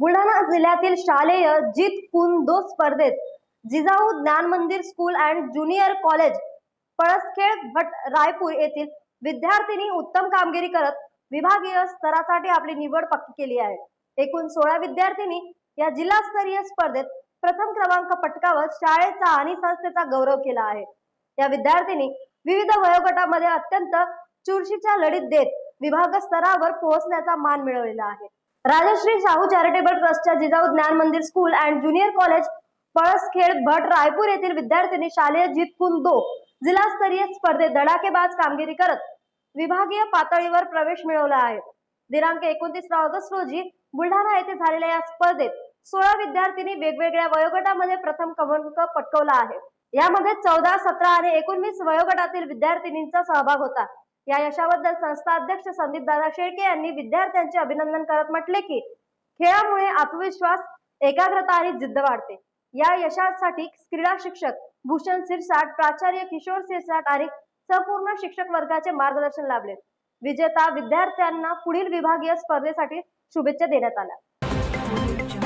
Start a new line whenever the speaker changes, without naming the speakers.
बुलढाणा जिल्ह्यातील शालेय जित कुंदो स्पर्धेत Jijau Gyan Mandir school and junior college Palaskhed Bhat Raipur येथील विद्यार्थिनी उत्तम कामगिरी करत विभागीय स्तरासाठी आपली निवड पक्की केली आहे. एकूण सोळा विद्यार्थिनी या जिल्हास्तरीय स्पर्धेत प्रथम क्रमांक पटकावत शाळेचा आणि संस्थेचा गौरव केला आहे. या विद्यार्थिनी विविध वयोगटामध्ये अत्यंत चुरशीच्या लढीत देत विभाग स्तरावर पोहोचण्याचा मान मिळवलेला आहे. राजश्री शाहू चॅरिटेबल ट्रस्टच्या Jijau Gyan Mandir school and junior college Palaskhed Bhat Raipur येथील विद्यार्थ्यांनी शालेय जितकून दो जिल्हास्तरीय स्पर्धेत धडाकेबाज कामगिरी करत विभागीय पातळीवर प्रवेश मिळवला आहे. दिनांक एकोणतीस ऑगस्ट रोजी बुलढाणा येथे झालेल्या या स्पर्धेत सोळा विद्यार्थ्यांनी वेगवेगळ्या वयोगटामध्ये प्रथम क्रमांक पटकवला आहे. यामध्ये चौदा सतरा आणि एकोणवीस वयोगटातील विद्यार्थिनींचा सहभाग होता. या यशाबद्दल संस्था अध्यक्ष संदीप दादा शेळके यांनी विद्यार्थ्यांचे अभिनंदन करत म्हटले की खेळामुळे आत्मविश्वास एकाग्रता आणि जिद्द वाढते. या यशासाठी क्रीडा शिक्षक भूषण सिरसाट प्राचार्य किशोर सिरसाट आणि संपूर्ण शिक्षक वर्गाचे मार्गदर्शन लाभले. विजेता विद्यार्थ्यांना पुढील विभागीय स्पर्धेसाठी शुभेच्छा देण्यात आल्या.